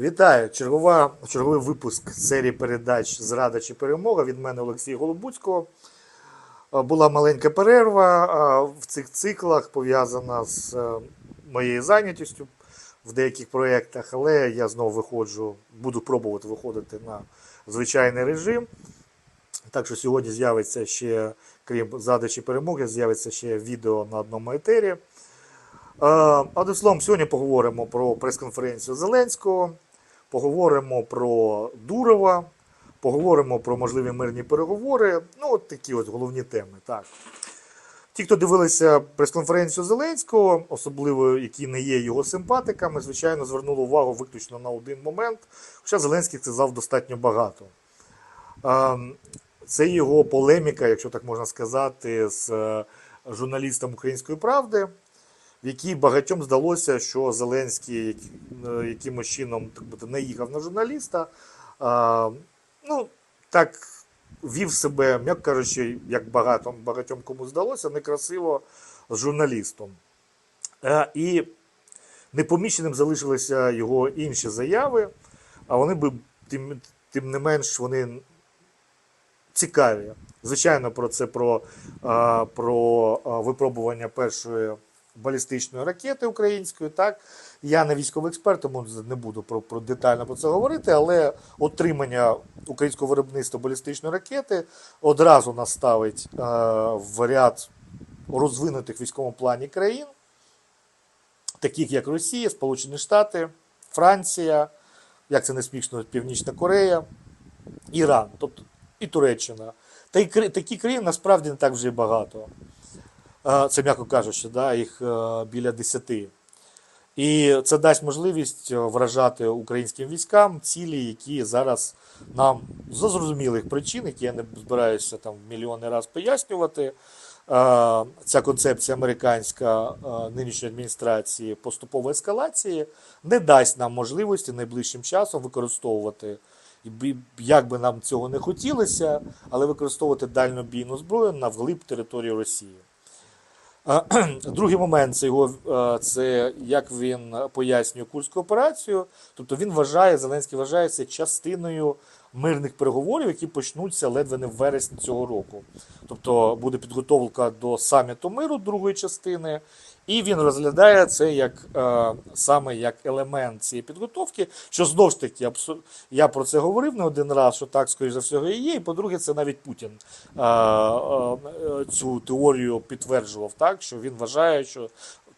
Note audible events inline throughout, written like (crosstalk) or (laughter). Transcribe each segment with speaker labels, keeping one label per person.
Speaker 1: Вітаю! Чергова, черговий випуск серії передач Зрада чи перемога від мене Олексія Голубуцького. Е, Була маленька перерва в цих циклах, пов'язана з е, моєю зайнятістю в деяких проєктах, але я знову виходжу, буду пробувати виходити на звичайний режим. Так що сьогодні з'явиться ще, крім задачі перемоги, з'явиться ще відео на одному етері. Е, Одним словом, сьогодні поговоримо про прес-конференцію Зеленського, поговоримо про Дурова, поговоримо про можливі мирні переговори. Ну, от такі от головні теми. Так. Ті, хто дивилися прес-конференцію Зеленського, особливо які не є його симпатиками, звичайно, звернули увагу виключно на один момент. Хоча Зеленський сказав достатньо багато. Це його полеміка, якщо так можна сказати, з е, журналістом Української правди, в якій багатьом здалося, що Зеленський е, якимось чином так би, не їхав на журналіста. А, Ну, так вів себе, м'яко кажучи, як багато, багатьом кому здалося, некрасиво з журналістом. Е, І непоміченим залишилися його інші заяви, а вони би тим, тим не менш вони цікаві. Звичайно, про це про, а, про а, випробування першої балістичної ракети української. Так я не військовий експерт, тому не буду про, про детально про це говорити, але отримання українського виробництва балістичної ракети одразу нас ставить а, в ряд розвинутих військовому плані країн, таких як Росія, Сполучені Штати, Франція, як це не смішно, Північна Корея, Іран, тобто і Туреччина. Та й такі країни насправді не так вже й багато. Це м'яко кажучи, да, їх е, біля десяти. І це дасть можливість е, вражати українським військам цілі, які зараз нам з зрозумілих причин, які я не збираюся там мільйони разів пояснювати. е, Ця концепція американська нинішньої адміністрації поступової ескалації не дасть нам можливості найближчим часом використовувати, як би нам цього не хотілося, але використовувати дальнобійну зброю на вглиб території Росії. (clears throat) Другий момент це його е, це як він пояснює курську операцію. Тобто він вважає, Зеленський вважає це частиною мирних переговорів, які почнуться ледве не в вересні цього року. Тобто буде підготовка до саміту миру другої частини, і він розглядає це як е, саме як елемент цієї підготовки. Що знову ж таки, я про це говорив не один раз, що так, скоріш за всього, і є. І по-друге, це навіть Путін е, е, цю теорію підтверджував, так що він вважає, що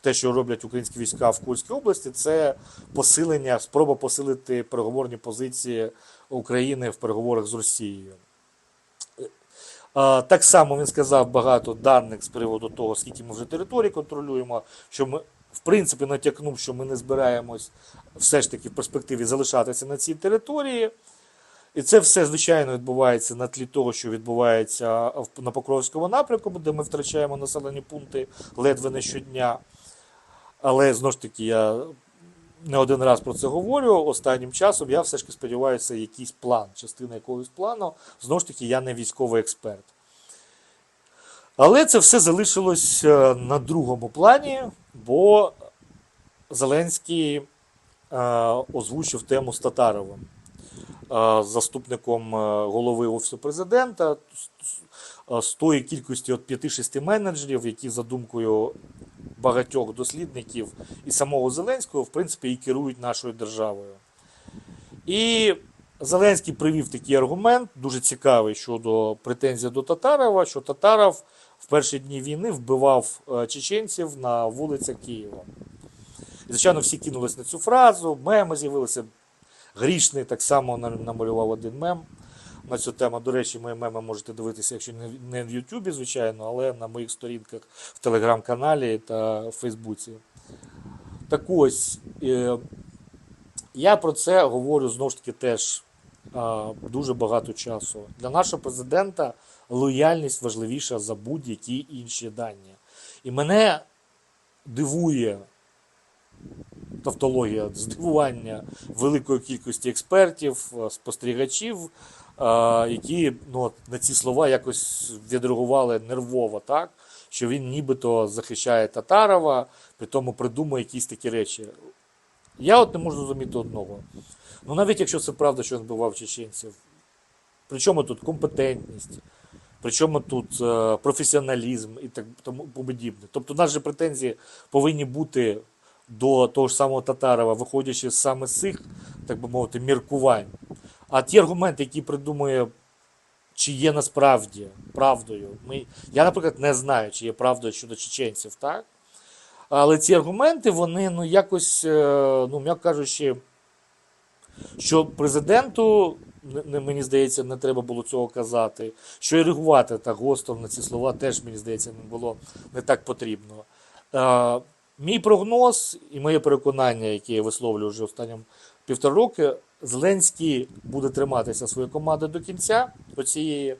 Speaker 1: те, що роблять українські війська в Курській області, це посилення, спроба посилити переговорні позиції України в переговорах з Росією. Так само він сказав багато даних з приводу того, скільки ми вже територій контролюємо, що ми, в принципі, натякнув, що ми не збираємось все ж таки в перспективі залишатися на цій території. І це все, звичайно, відбувається на тлі того, що відбувається на Покровському напрямку, де ми втрачаємо населені пункти ледве не щодня. Але знову ж таки, я не один раз про це говорю. Останнім часом я все ж таки сподіваюся, якийсь план, частина якогось плану. Знову ж таки, я не військовий експерт. Але це все залишилось е, на другому плані, бо Зеленський е, озвучив тему з Татаровим, е, заступником голови Офісу президента, з- з- з тої кількості от 5-6 менеджерів, які за думкою багатьох дослідників і самого Зеленського, в принципі, і керують нашою державою. І Зеленський привів такий аргумент, дуже цікавий щодо претензій до Татарова, що Татаров в перші дні війни вбивав е, чеченців на вулицях Києва. І, звичайно, всі кинулись на цю фразу, меми з'явилися. Грішний так само намалював один мем на цю тему. До речі, мої меми можете дивитися, якщо не в- Ютубі, звичайно, але на моїх сторінках в Телеграм-каналі та в Фейсбуці. Так ось, е, я про це говорю знову ж таки теж дуже багато часу. Для нашого президента лояльність важливіша за будь-які інші дані. І мене дивує тавтологія, здивування великої кількості експертів, спостерігачів, які ну, на ці слова якось відреагували нервово, так? що він нібито захищає Татарова, при тому придумує якісь такі речі. Я от не можу зрозуміти одного. Ну навіть якщо це правда, що він вбивав чеченців, при чому тут компетентність, при чому тут е, професіоналізм і так тому подібне. Тобто наші претензії повинні бути до того ж самого Татарова, виходячи саме з цих, так би мовити, міркувань. А ті аргументи, які придумує, чи є насправді правдою, ми, я, наприклад, не знаю, чи є правдою щодо чеченців, так? Але ці аргументи, вони ну, якось, е, ну, м'яко кажучи, що президенту, мені здається, не треба було цього казати. Що і реагувати так гостро на ці слова теж, мені здається, не було не так потрібно. Е, мій прогноз і моє переконання, яке я висловлюю вже останнім півтора роки, Зеленський буде триматися своєї команди до кінця оцієї.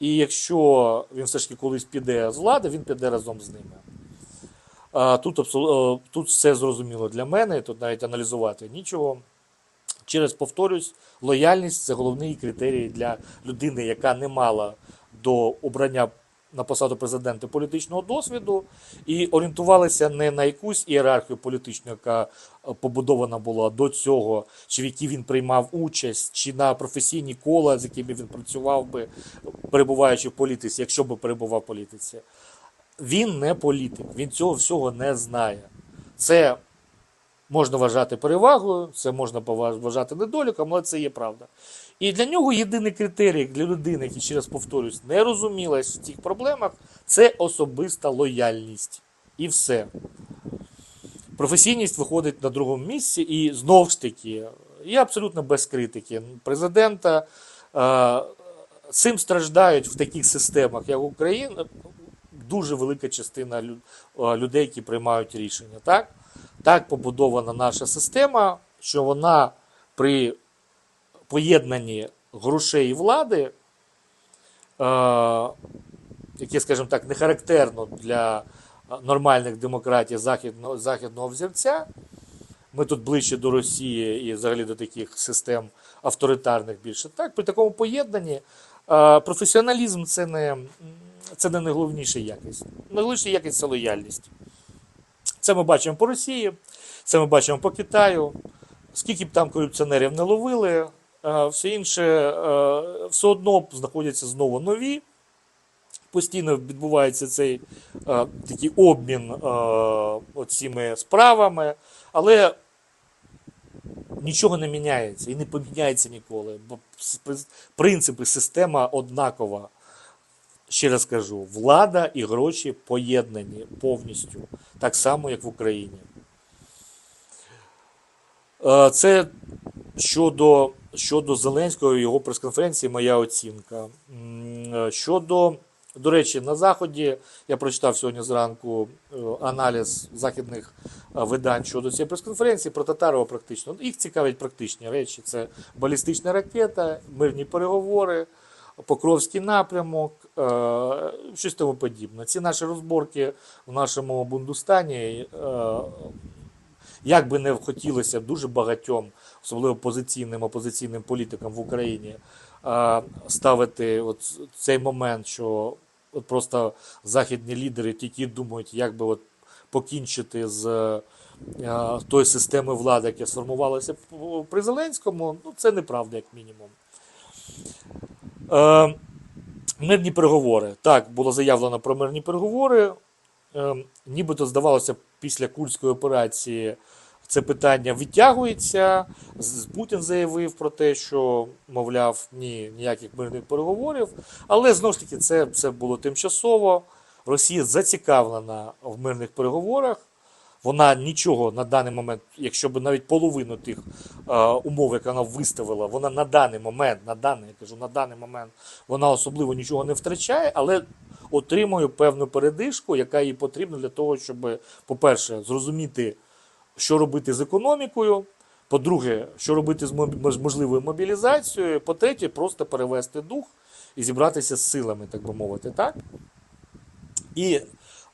Speaker 1: І якщо він все ж таки колись піде з влади, він піде разом з ними. Тут, е, тут все зрозуміло для мене, тут навіть аналізувати нічого. Через повторюсь, лояльність це головний критерій для людини, яка не мала до обрання на посаду президента політичного досвіду, і орієнтувалася не на якусь ієрархію політичну, яка е, побудована була до цього, чи в якій він приймав участь, чи на професійні кола, з якими він працював би, перебуваючи в політиці, якщо би перебував в політиці. Він не політик, він цього всього не знає. Це можна вважати перевагою, це можна вважати недоліком, але це є правда. І для нього єдиний критерій для людини, який, ще раз повторюсь, не розумілась в цих проблемах, це особиста лояльність. І все. Професійність виходить на другому місці, і знову ж таки, я абсолютно без критики президента. Е, Цим страждають в таких системах, як Україна, дуже велика частина е, людей, які приймають рішення. Так? так побудована наша система, що вона при поєднанні грошей і влади, е, яке, скажімо так, не характерно для е, нормальних демократій західного, західного взірця, ми тут ближче до Росії і взагалі до таких систем авторитарних більше. Так, при такому поєднанні е, професіоналізм це не, це не найголовніша якість. Найголовніша якість це лояльність. Це ми бачимо по Росії, це ми бачимо по Китаю. Скільки б там корупціонерів не ловили, все інше е, все одно знаходяться знову нові. Постійно відбувається цей е, такий обмін е, цими справами, але нічого не міняється і не поміняється ніколи. Бо принципи, система однакова. Ще раз кажу, влада і гроші поєднані повністю, так само, як в Україні. Е, Це щодо, щодо Зеленського і його прес-конференції, моя оцінка. Е, Щодо, до речі, на Заході я прочитав сьогодні зранку е, аналіз західних е, видань щодо цієї прес-конференції про Татарова практично. Їх цікавлять практичні речі: це балістична ракета, мирні переговори. Покровський напрямок, щось тому подібне. Ці наші розборки в нашому Бундустані, як би не хотілося дуже багатьом, особливо позиційним опозиційним політикам в Україні, е, ставити от цей момент, що от просто західні лідери тільки думають, як би от покінчити з е, тої системи влади, яка сформувалася при Зеленському, ну це неправда, як мінімум. Е, мирні переговори. Так, було заявлено про мирні переговори. Е, нібито здавалося, після Курської операції це питання відтягується. Путін заявив про те, що, мовляв, ні, ніяких мирних переговорів. Але знову ж таки, це все було тимчасово. Росія зацікавлена в мирних переговорах. Вона нічого на даний момент, якщо б навіть половину тих е, умов, які вона виставила, вона на даний момент, на даний, я кажу, на даний момент вона особливо нічого не втрачає, але отримує певну передишку, яка їй потрібна для того, щоб, по-перше, зрозуміти, що робити з економікою. По-друге, що робити з можливою мобілізацією. По-третє, просто перевести дух і зібратися з силами, так би мовити, так? І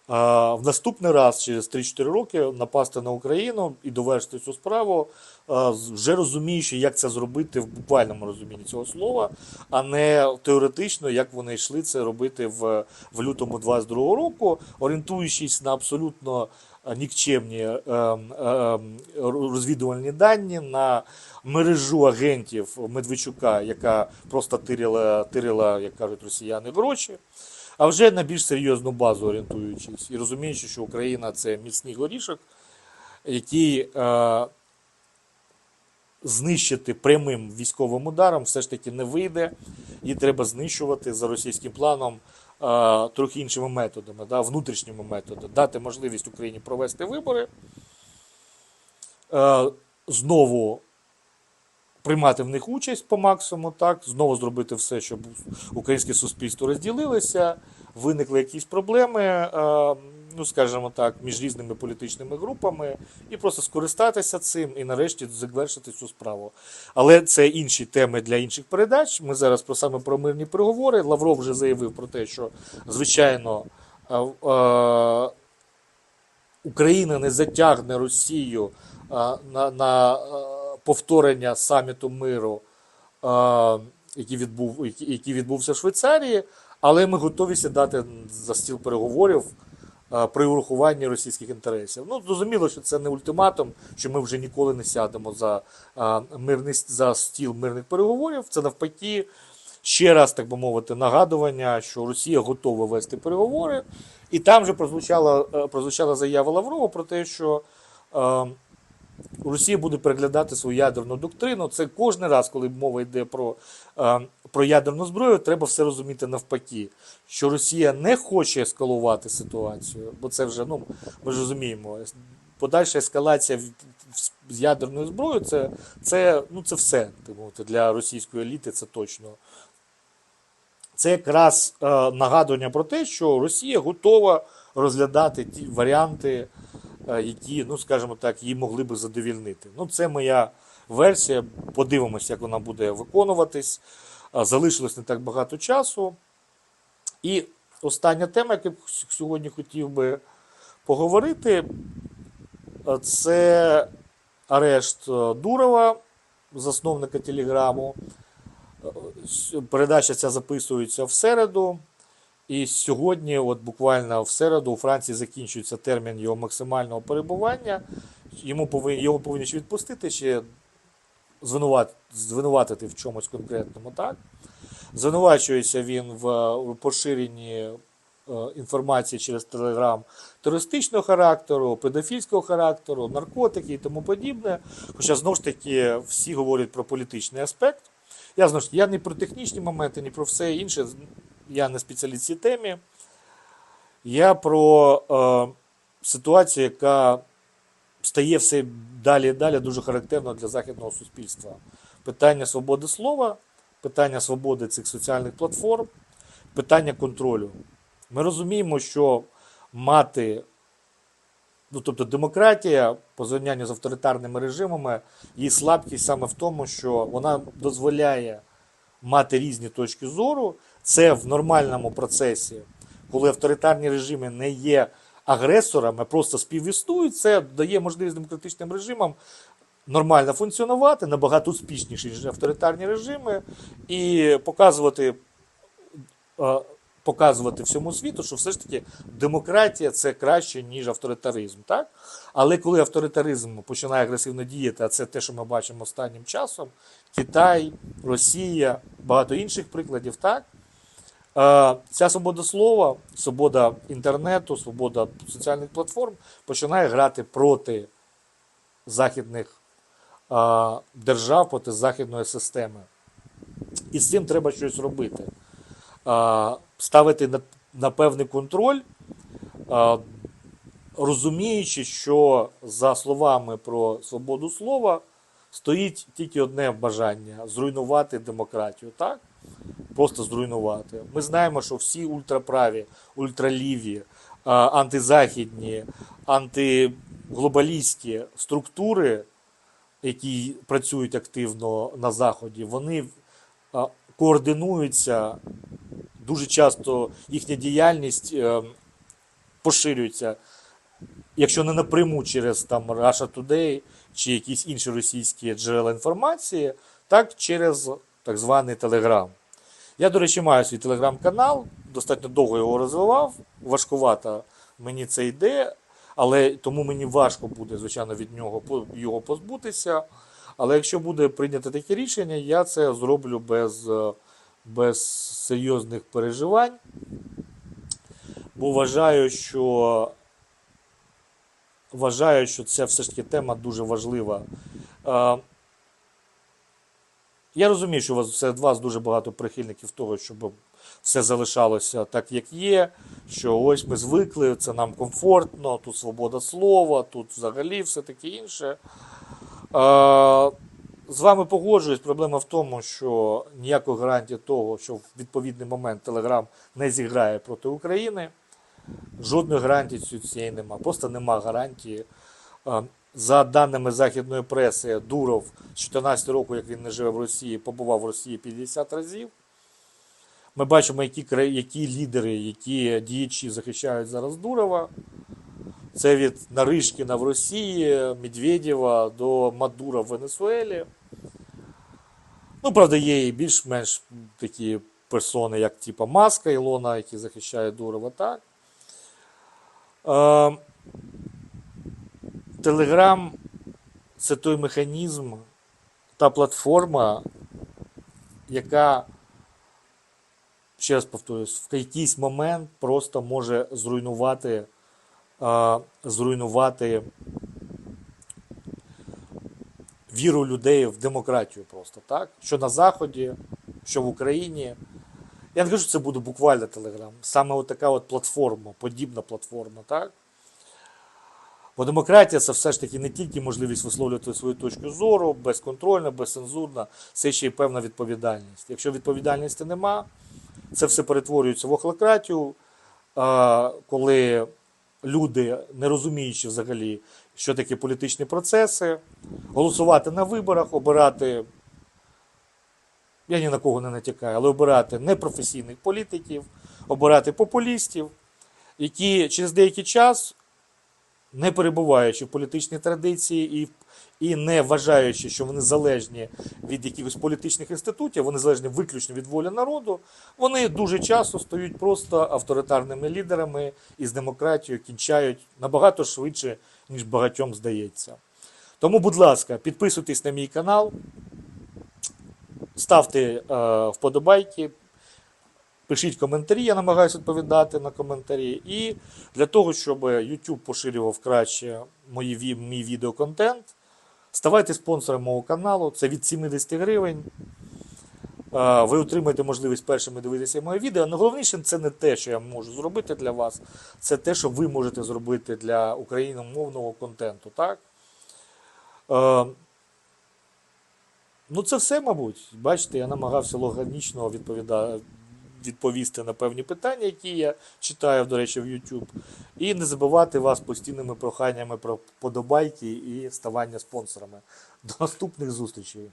Speaker 1: а, в наступний раз, через 3-4 роки, напасти на Україну і довершити цю справу, а, вже розуміючи, як це зробити в буквальному розумінні цього слова, а не теоретично, як вони йшли це робити в, в лютому 22 року, орієнтуючись на абсолютно е, нікчемні е, е, е, розвідувальні дані на мережу агентів Медведчука, яка просто тирила, тирила, як кажуть росіяни, гроші. А вже на більш серйозну базу орієнтуючись і розуміючи, що Україна це міцний горішок, який е, знищити прямим військовим ударом все ж таки не вийде. Її треба знищувати за російським планом е, трохи іншими методами, да, внутрішніми методами, дати можливість Україні провести вибори, е, знову приймати в них участь по максимуму, так, знову зробити все, щоб українське суспільство розділилося, виникли якісь проблеми, е, ну скажімо так, між різними політичними групами, і просто скористатися цим і нарешті завершити цю справу. Але це інші теми для інших передач. Ми зараз про саме про мирні переговори. Лавров вже заявив про те, що звичайно. е, е, Україна не затягне Росію на, на повторення саміту миру, який, відбув, який відбувся в Швейцарії, але ми готові сідати за стіл переговорів е, при урахуванні російських інтересів. Ну, зрозуміло, що це не ультиматум, що ми вже ніколи не сядемо за, е, мирний, за стіл мирних переговорів. Це навпаки. Ще раз, так би мовити, нагадування, що Росія готова вести переговори, і там же прозвучала, е, прозвучала заява Лаврова про те, що е, Росія буде переглядати свою ядерну доктрину. Це кожен раз, коли мова йде про, е, про ядерну зброю, треба все розуміти навпаки, що Росія не хоче ескалувати ситуацію, бо це вже, ну, ми ж розуміємо, подальша ескалація з ядерною зброєю це, це, ну, це все для російської еліти, це точно. Це якраз е, нагадування про те, що Росія готова розглядати ті варіанти, які, ну скажімо так, її могли би задовільнити. Ну, це моя версія. Подивимося, як вона буде виконуватись. Е, Залишилось не так багато часу. І остання тема, яку сьогодні хотів би поговорити, е, це арешт е, Дурова, засновника Телеграму. Передача ця записується в середу. І сьогодні, от буквально в середу, у Франції закінчується термін його максимального перебування. Йому повинні, його повинні ще відпустити, ще звинуват, звинуватити в чомусь конкретному. Так? Звинувачується він в, в поширенні е, інформації через Телеграм терористичного характеру, педофільського характеру, наркотики і тому подібне. Хоча знову ж таки всі говорять про політичний аспект. Я знову ж таки, я не про технічні моменти, ні про все інше. Я не спеціаліст в цій темі. Я про е, ситуацію, яка стає все далі і далі дуже характерно для західного суспільства. Питання свободи слова, питання свободи цих соціальних платформ, питання контролю. Ми розуміємо, що мати, ну тобто демократія по зрівнянню з авторитарними режимами, її слабкість саме в тому, що вона дозволяє мати різні точки зору. Це в нормальному процесі, коли авторитарні режими не є агресорами, просто співіснують, це дає можливість демократичним режимам нормально функціонувати, набагато успішніші, ніж авторитарні режими, і показувати. е, Показувати всьому світу, що все ж таки демократія це краще, ніж авторитаризм. Так? Але коли авторитаризм починає агресивно діяти, а це те, що ми бачимо останнім часом, Китай, Росія, багато інших прикладів, так? Е, Ця свобода слова, свобода інтернету, свобода соціальних платформ починає грати проти західних е, держав, проти західної системи. І з цим треба щось робити. Е, Ставити на, певний контроль, розуміючи, що за словами про свободу слова стоїть тільки одне бажання зруйнувати демократію. Так? Просто зруйнувати. Ми знаємо, що всі ультраправі, ультраліві, антизахідні, антиглобалістські структури, які працюють активно на Заході, вони координуються. Дуже часто їхня діяльність е, поширюється, якщо не напряму через там Russia Today чи якісь інші російські джерела інформації, так через так званий Телеграм. Я, до речі, маю свій телеграм-канал, достатньо довго його розвивав. Важкувато мені це йде. Але тому мені важко буде, звичайно, від нього його позбутися. Але якщо буде прийнято таке рішення, я це зроблю без, е, без серйозних переживань. Бо вважаю, що вважаю, що це все ж таки тема дуже важлива. Я розумію, що у вас серед вас дуже багато прихильників того, щоб все залишалося так, як є. Що ось ми звикли, це нам комфортно, тут свобода слова, тут взагалі все таке інше. З вами погоджуюсь. Проблема в тому, що ніякої гарантії того, що в відповідний момент Телеграм не зіграє проти України. Жодної гарантії цієї нема. Просто нема гарантії. За даними західної преси, Дуров з 14 року, як він не живе в Росії, побував в Росії 50 разів. Ми бачимо, які, які лідери, які діячі захищають зараз Дурова. Це від Наришкіна в Росії, Медведєва до Мадура в Венесуелі. Ну, правда, є і більш-менш такі персони, як типа Маска Ілона, які захищають Дурова, так. Е, Телеграм це той механізм, та платформа, яка, ще раз повторюсь, в якийсь момент просто може зруйнувати, зруйнувати віру людей в демократію просто, так? Що на Заході, що в Україні. Я не кажу, що це буде буквально Телеграм. Саме от така от платформа, подібна платформа, так? Бо демократія це все ж таки не тільки можливість висловлювати свою точку зору, безконтрольна, безцензурна, це ще й певна відповідальність. Якщо відповідальності нема, це все перетворюється в охлократію, коли люди, не розуміючи взагалі, що таке політичні процеси, голосувати на виборах, обирати, я ні на кого не натякаю, але обирати непрофесійних політиків, обирати популістів, які через деякий час не перебуваючи в політичній традиції і, і не вважаючи, що вони залежні від якихось політичних інститутів, вони залежні виключно від волі народу, вони дуже часто стають просто авторитарними лідерами і з демократією кінчають набагато швидше, ніж багатьом здається. Тому, будь ласка, підписуйтесь на мій канал, ставте е, вподобайки, Пишіть коментарі, я намагаюся відповідати на коментарі. І для того, щоб YouTube поширював краще мої, мій відеоконтент, ставайте спонсором мого каналу. Це від 70 гривень. Ви отримаєте можливість першими дивитися моє відео. Найголовніше це не те, що я можу зробити для вас, це те, що ви можете зробити для україномовного контенту. Так? Ну, це все, мабуть. Бачите, я намагався логічно відповідати, відповісти на певні питання, які я читаю, до речі, в YouTube. І не забувати вас постійними проханнями про подобайки і ставання спонсорами. До наступних зустрічей.